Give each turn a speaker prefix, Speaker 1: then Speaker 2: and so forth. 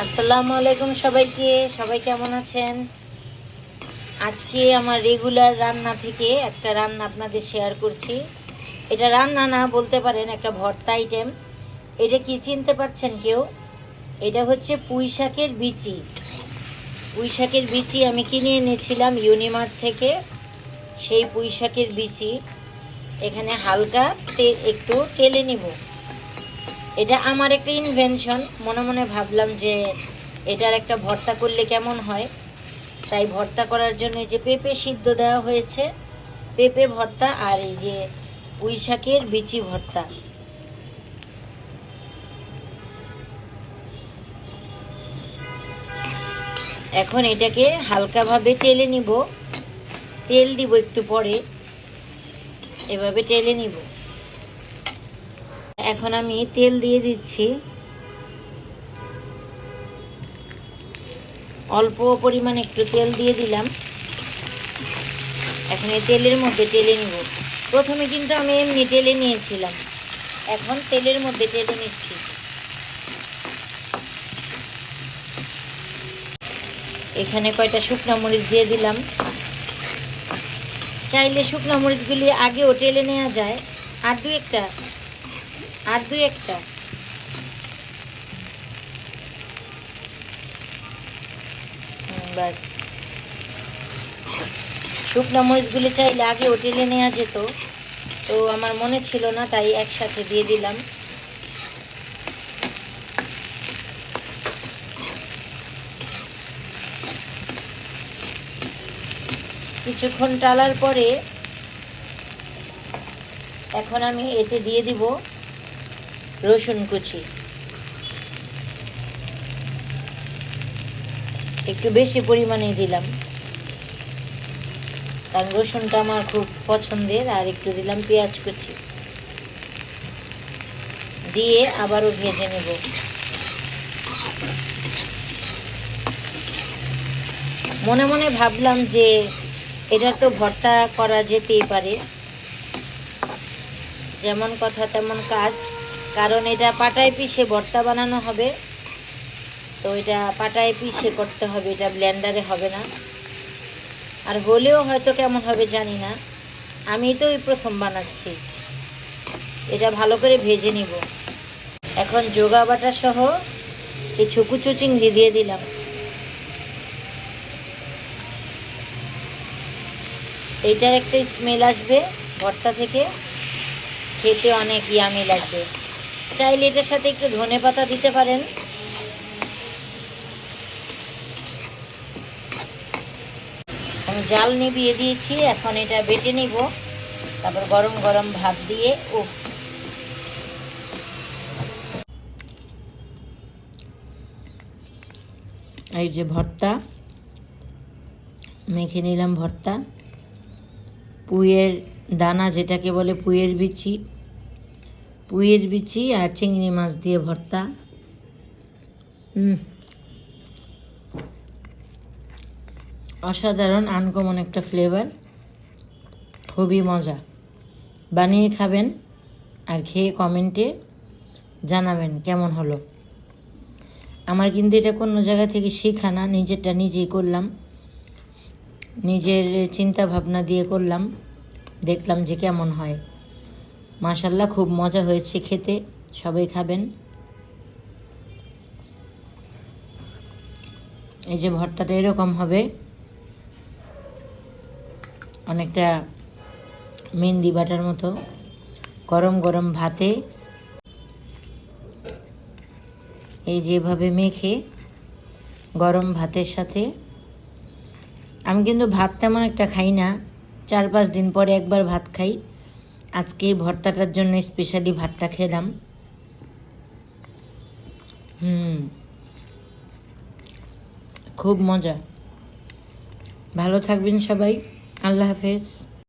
Speaker 1: আসসালামু আলাইকুম সবাইকে। সবাই কেমন আছেন? আজকে আমার রেগুলার রান্না থেকে একটা রান্না আপনাদের শেয়ার করছি। এটা রান্না না বলতে পারেন, একটা ভর্তা আইটেম এটা কি চিনতে পারছেন কেউ? এটা হচ্ছে পুঁই শাকের বিচি। পুঁই শাকের বিচি আমি কিনে এনেছিলাম ইউনিমার্ট থেকে। সেই পুঁই শাকের বিচি। এখানে হালকা একটু তেলে নিব। এটা আমার একটা ইনভেনশন মনে মনে ভাবলাম যে এটার একটা ভর্তা করলে কেমন হয়? তাই ভর্তা করার জন্য যে পেঁপে সিদ্ধ দেওয়া হয়েছে, পেঁপে ভর্তা আর এই যে পুঁই শাকের বিচি ভর্তা। এখন এটাকে হালকাভাবে তেলে নিব। তেল দিব একটু পরে। এভাবে তেলে নিব। এখন আমি তেল দিয়ে দিচ্ছি। অল্প পরিমাণে একটু তেল দিয়ে দিলাম। এখন এই তেলের মধ্যে তেলে নিব। প্রথমে কিন্তু আমি এমনি তেলে নিয়েছিলাম। এখন তেলের মধ্যে তেলে নিচ্ছি। এখানে কয়টা শুকনো মরিচ দিয়ে দিলাম। চাইলে শুকনো মরিচগুলি আগেও টেলে নেওয়া যায়। আর দু একটা আর দুই একটা। শুকনো চাইলে আগে টেলে নেওয়া যেত। তো আমার মনে ছিল না, তাই একসাথে দিয়ে দিলাম। কিছুক্ষণ টালার পরে এখন আমি এতে দিয়ে দিব। রসুন কুচি। একটু বেশি পরিমাণে দিলাম। কারণ রসুনটা আমার খুব পছন্দের, আর একটু দিলাম পেঁয়াজ কুচি। দিয়ে আবারও ভেজে নেব। মনে মনে ভাবলাম যে এটা তো ভর্তা করা যেতেই পারে। যেমন কথা তেমন কাজ। কারণ এটা পাটায় পিষে ভর্তা বানানো হবে। তো এটা পাটায় পিষে করতে হবে, এটা ব্লেন্ডারে হবে না। আর হলেও হয়তো কেমন হবে জানি না। আমি তো এই প্রথম বানাচ্ছি। এটা ভালো করে ভেজে নিব। এখন যোগা বাটা সহ কিছু কুচু চিংড়ি দিয়ে দিলাম। এইটার একটা স্মেল আসবে ভর্তা থেকে। খেতে অনেক ইয়ামি লাগবে। চাইলে এটার সাথে একটু ধনে পাতা দিতে পারেন। আমি জাল নিবিয়ে দিয়েছি, এখন এটা বেটে নিব। তারপর গরম গরম ভাত দিয়ে ও এই যে ভর্তা, মেখে নিলাম ভর্তা। পুইয়ের দানা যেটাকে বলে পুইয়ের বিচি। পুইয়ের বিচি আর চিংড়ি মাছ দিয়ে ভর্তা। অসাধারণ, আনকমন একটা ফ্লেভার খুবই মজা। বানিয়ে খাবেন আর খেয়ে কমেন্টে জানাবেন কেমন হলো। আমার কিন্তু এটা কোনো জায়গা থেকে শেখা না, নিজেরটা নিজেই করলাম। নিজের চিন্তা ভাবনা দিয়ে করলাম। দেখলাম যে কেমন হয়। মাশাল্লাহ খুব মজা হয়েছে খেতে। সবাই খাবেন। এই যে ভর্তাটা এরকম হবে। অনেকটা মেহেন্দি বাটার মতো। গরম গরম ভাতে। এই যেভাবে মেখে গরম ভাতের সাথে। আমি কিন্তু ভাত তেমন একটা খাই না। চার পাঁচ দিন পরে একবার ভাত খাই। আজকে এই ভর্তাটার জন্য স্পেশালি ভাতটা খেলাম হুম। খুব মজা। ভালো থাকবেন সবাই। আল্লাহ হাফেজ।